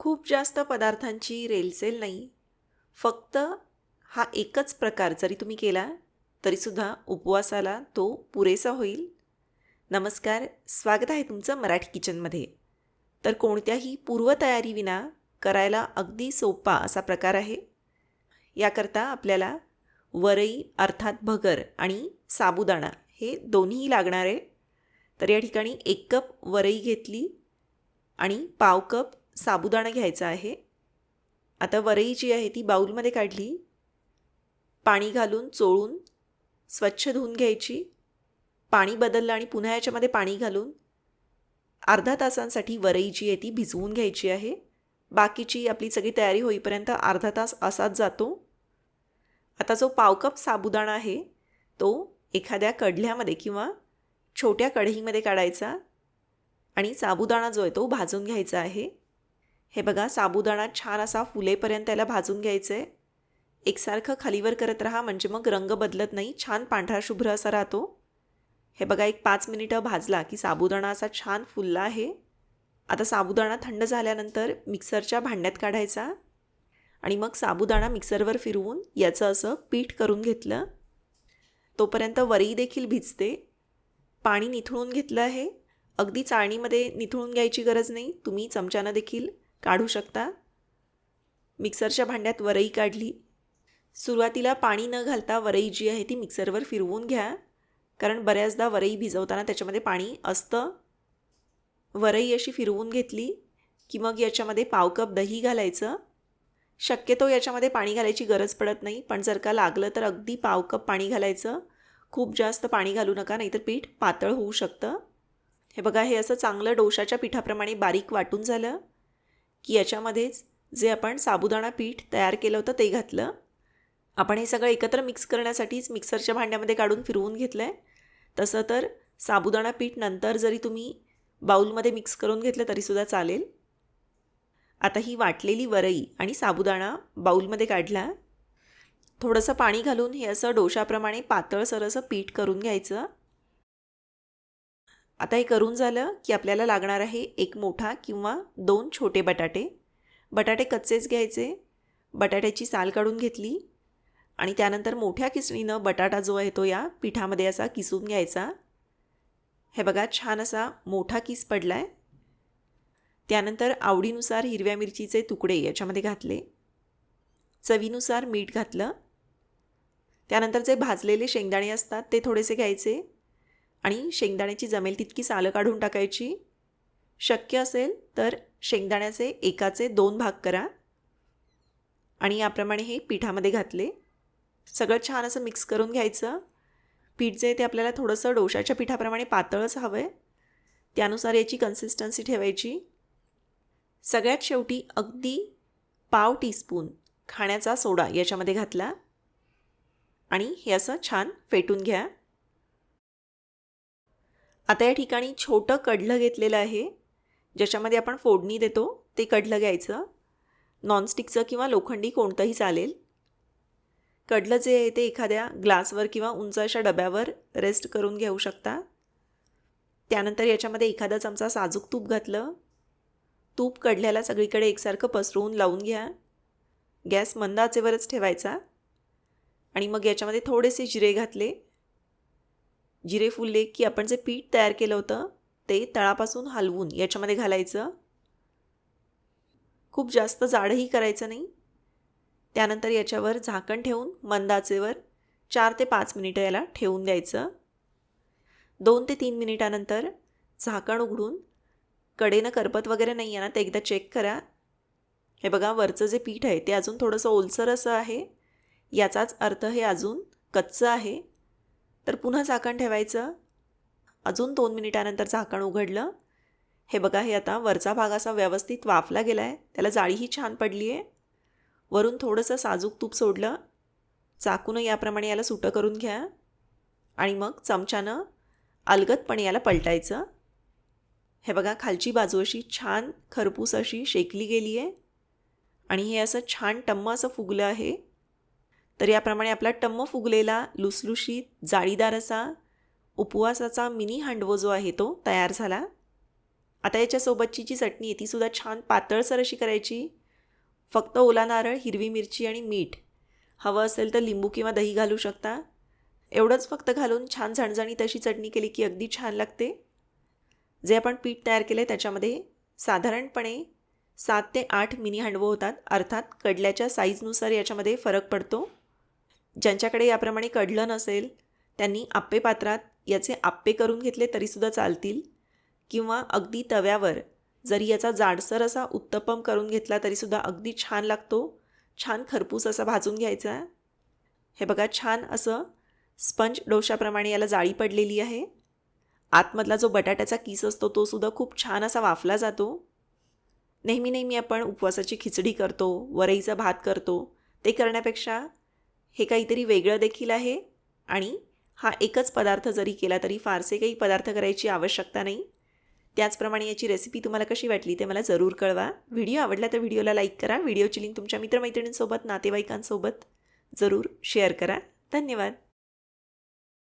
खूप जास्त पदार्थांची रेलचेल नाही. फक्त हा एकच प्रकार जरी तुम्ही केला तरीसुद्धा उपवासाला तो पुरेसा होईल. नमस्कार स्वागत आहे तुमचं मराठी किचनमध्ये. तर कोणत्याही पूर्वतयारीविना करायला अगदी सोपा असा प्रकार आहे. याकरता आपल्याला वरई अर्थात भगर आणि साबुदाणा हे दोन्ही लागणार आहे. तर या ठिकाणी एक कप वरई घेतली आणि पाव कप साबुदाणा घ्यायचा आहे. आता वरई जी आहे ती बाऊलमध्ये काढली. पाणी घालून चोळून स्वच्छ धुवून घ्यायची. पाणी बदललं आणि पुन्हा याच्यामध्ये पाणी घालून अर्धा तासांसाठी वरई जी आहे ती भिजवून घ्यायची आहे. बाकीची आपली सगळी तयारी होईपर्यंत अर्धा तास असाच जातो. आता जो पावकप साबुदाणा आहे तो एखाद्या कढल्यामध्ये किंवा छोट्या कढईमध्ये काढायचा आणि साबुदाणा जो आहे तो भाजून घ्यायचा आहे. हे बघा साबुदाणा छान असा फुलेपर्यंत त्याला भाजून घ्यायचं आहे एकसारखं खालीवर करत राहा म्हणजे मग रंग बदलत नाही. छान पांढरा शुभ्र असा राहतो. हे बघा एक पाच मिनिटं भाजला की साबुदाणा असा छान फुलला आहे. आता साबुदाणा थंड झाल्यानंतर मिक्सरच्या भांड्यात काढायचा. आणि मग साबुदाणा मिक्सरवर फिरवून याचं असं पीठ करून घेतलं. तोपर्यंत वरई देखील भिजते. पाणी निथळून घेतलं आहे. अगदी चाळणीमध्ये निथळून घ्यायची गरज नाही. तुम्ही चमच्यानं देखील काढू शकता? मिक्सरच्या भांड्यात वरई काढली. सुरुवातीला पाणी न घालता वरई जी आहे ती मिक्सरवर फिरवून घ्या. कारण बऱ्याचदा वरई भिजवताना त्याच्यामध्ये पाणी असतं. वरई अशी फिरवून घेतली की मग याच्यामध्ये पाव कप दही घालायचं. शक्यतो याच्यामध्ये पाणी घालायची गरज पडत नाही पण जर का लागलं तर अगदी पाव कप पाणी घालायचं. खूप जास्त पाणी घालू नका नाहीतर पीठ पातळ होऊ शकतं. हे बघा हे असं चांगलं डोशाच्या पिठाप्रमाणे बारीक वाटून झालं. की याच्यामध्येच जे आपण साबुदाणा पीठ तयार केलं होतं ते घातलं. आपण हे सगळं एकत्र मिक्स करण्यासाठीच मिक्सरच्या भांड्यामध्ये काढून फिरवून घेतलं आहे तसं तर साबुदाणा पीठ नंतर जरी तुम्ही बाऊलमध्ये मिक्स करून घेतलं तरीसुद्धा चालेल. आता ही वाटलेली वरई आणि साबुदाणा बाऊलमध्ये काढला. थोडंसं पाणी घालून हे असं डोशाप्रमाणे पातळसर असं पीठ करून घ्यायचं. आता हे करून झालं की आपल्याला लागणार आहे एक मोठा किंवा दोन छोटे बटाटे. बटाटे कच्चेच घ्यायचे. बटाट्याची साल काढून घेतली. आणि त्यानंतर मोठ्या किसणीनं बटाटा जो आहे तो या पिठामध्ये असा किसून घ्यायचा. हे बघा छान असा मोठा किस पडला आहे त्यानंतर आवडीनुसार हिरव्या मिरचीचे तुकडे याच्यामध्ये घातले. चवीनुसार मीठ घातलं. त्यानंतर जे भाजलेले शेंगदाणे असतात ते थोडेसे घ्यायचे. आणि शेंगदाण्याची जमेल तितकी सालं काढून टाकायची. शक्य असेल तर शेंगदाण्याचे एकाचे दोन भाग करा. आणि याप्रमाणे हे पिठामध्ये घातले. सगळं छान असं मिक्स करून घ्यायचं. पीठ जे ते आपल्याला थोडंसं डोशाच्या पिठाप्रमाणे पातळच हवं आहे त्यानुसार याची कन्सिस्टन्सी ठेवायची. सगळ्यात शेवटी अगदी पाव टीस्पून खाण्याचा सोडा याच्यामध्ये घातला. आणि हे असं छान फेटून घ्या. आता या ठिकाणी छोटं कढलं घेतलेलं आहे. ज्याच्यामध्ये आपण फोडणी देतो ते कढलं घ्यायचं. नॉनस्टिकचं किंवा लोखंडी कोणतंही चालेल. कडलं जे आहे ते एखाद्या ग्लासवर किंवा उंच अशा डब्यावर रेस्ट करून घेऊ शकता. त्यानंतर याच्यामध्ये एखादा चमचा साजूक तूप घातलं. तूप कढल्याला सगळीकडे एकसारखं पसरवून लावून घ्या. गॅस मंद आचेवरच ठेवायचा. आणि मग याच्यामध्ये थोडेसे जिरे घातले. जिरे फुलले की आपण जे पीठ तयार केलं होतं ते तळापासून हलवून याच्यामध्ये घालायचं. खूप जास्त जाडही करायचं नाही. त्यानंतर याच्यावर झाकण ठेवून मंदाचेवर चार ते पाच मिनिटं याला ठेवून द्यायचं. दोन ते तीन मिनिटानंतर झाकण उघडून कडेनं करपत वगैरे नाही आहे ना ते एकदा चेक करा. हे बघा वरचं जे पीठ आहे ते अजून थोडंसं ओलसर असं आहे. याचाच अर्थ हे अजून कच्चं आहे. तर पुन्हा झाकण ठेवायचं. अजून दोन मिनिटानंतर झाकण उघडलं. हे बघा हे आता वरचा भाग असा व्यवस्थित वाफला गेला आहे त्याला जाळीही छान पडली आहे वरून थोडंसं साजूक तूप सोडलं. चाकूनं याप्रमाणे याला सुटं करून घ्या. आणि मग चमच्यानं अलगदपणे याला पलटायचं. हे बघा खालची बाजू अशी छान खरपूस अशी शेकली गेली आहे आणि हे असं छान टम्म असं फुगलं आहे. तर याप्रमाणे आपला टम्म फुगलेला लुसलुशीत जाळीदार असा उपवासाचा मिनी हांडवो जो आहे तो तयार झाला. आता याच्यासोबतची जी चटणी आहे तीसुद्धा छान पातळसर अशी करायची. फक्त ओला नारळ हिरवी मिरची आणि मीठ. हवं असेल तर लिंबू किंवा दही घालू शकता. एवढंच फक्त घालून छान झणझणीत अशी चटणी केली की अगदी छान लागते. जे आपण पीठ तयार केलं आहे त्याच्यामध्ये साधारणपणे सात ते आठ मिनी हांडवं होतात. अर्थात कडल्याच्या साईजनुसार याच्यामध्ये फरक पडतो. ज्यांच्याकडे याप्रमाणे कडलं नसेल त्यांनी आप्पे पात्रात याचे आप्पे करून घेतले तरीसुद्धा चालतील? किंवा अगदी तव्यावर जरी याचा जाडसर असा उत्तपम करून घेतला तरीसुद्धा अगदी छान लागतो? छान खरपूस असा भाजून घ्यायचा? हे बघा छान असं स्पंज डोशाप्रमाणे याला जाळी पडलेली आहे. आतमधला जो बटाट्याचा किस असतो तो सुद्धा खूप छान असा वाफला जातो. नेहमी नेहमी आपण उपवासाची खिचडी करतो वरईचा भात करतो. ते करण्यापेक्षा हे काहीतरी वेगळं देखील आहे आणि हा एकच पदार्थ जरी केला तरी फारसे काही पदार्थ करायची आवश्यकता नाही. त्याचप्रमाणे याची रेसिपी तुम्हाला कशी वाटली ते मला जरूर कळवा. व्हिडिओ आवडला तर व्हिडिओला लाईक करा. व्हिडिओची लिंक तुमच्या मित्रमैत्रिणींसोबत नातेवाईकांसोबत जरूर शेअर करा. धन्यवाद.